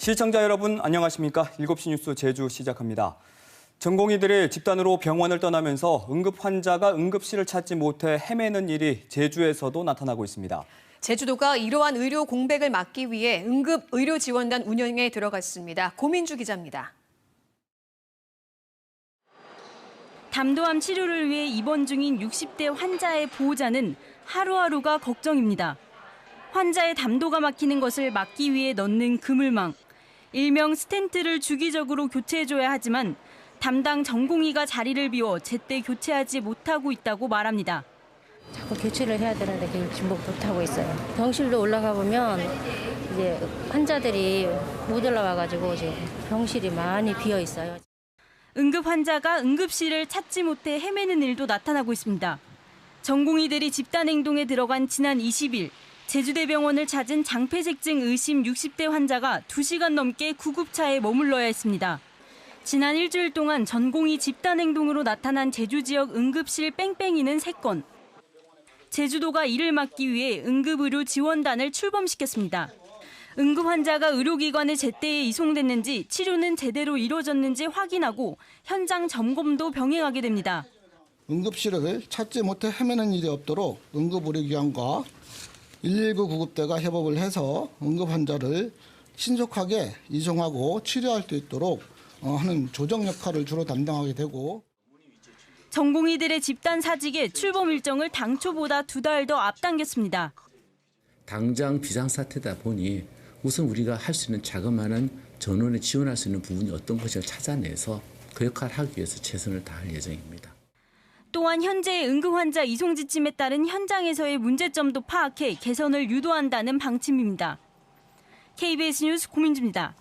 시청자 여러분 안녕하십니까? 7시 뉴스 제주 시작합니다. 전공의들이 집단으로 병원을 떠나면서 응급 환자가 응급실을 찾지 못해 헤매는 일이 제주에서도 나타나고 있습니다. 제주도가 이러한 의료 공백을 막기 위해 응급 의료 지원단 운영에 들어갔습니다. 고민주 기자입니다. 담도암 치료를 위해 입원 중인 60대 환자의 보호자는 하루하루가 걱정입니다. 환자의 담도가 막히는 것을 막기 위해 넣는 그물망. 일명 스텐트를 주기적으로 교체해줘야 하지만 담당 전공의가 자리를 비워 제때 교체하지 못하고 있다고 말합니다. 자꾸 교체를 해야 되는데 지금 못하고 있어요. 병실로 올라가 보면 이제 환자들이 못 올라와가지고 지금 병실이 많이 비어 있어요. 응급 환자가 응급실을 찾지 못해 헤매는 일도 나타나고 있습니다. 전공의들이 집단 행동에 들어간 지난 20일 제주대병원을 찾은 장폐색증 의심 60대 환자가 2시간 넘게 구급차에 머물러야 했습니다. 지난 일주일 동안 전공의 집단 행동으로 나타난 제주 지역 응급실 뺑뺑이는 3건. 제주도가 이를 막기 위해 응급의료 지원단을 출범시켰습니다. 응급 환자가 의료기관에 제때에 이송됐는지 치료는 제대로 이루어졌는지 확인하고 현장 점검도 병행하게 됩니다. 응급실을 찾지 못해 헤매는 일이 없도록 응급의료기관과 119 구급대가 협업을 해서 응급 환자를 신속하게 이송하고 치료할 수 있도록 어, 하는 조정 역할을 주로 담당하게 되고 전공의들의 집단 사직에 출범 일정을 당초보다 두 달 더 앞당겼습니다. 당장 비상사태다 보니 우선 우리가 할 수 있는 자그마한 전원에 지원할 수 있는 부분이 어떤 것을 찾아내서 그 역할을 하기 위해서 최선을 다할 예정입니다. 또한 현재의 응급 환자 이송 지침에 따른 현장에서의 문제점도 파악해 개선을 유도한다는 방침입니다. KBS 뉴스 고민주입니다.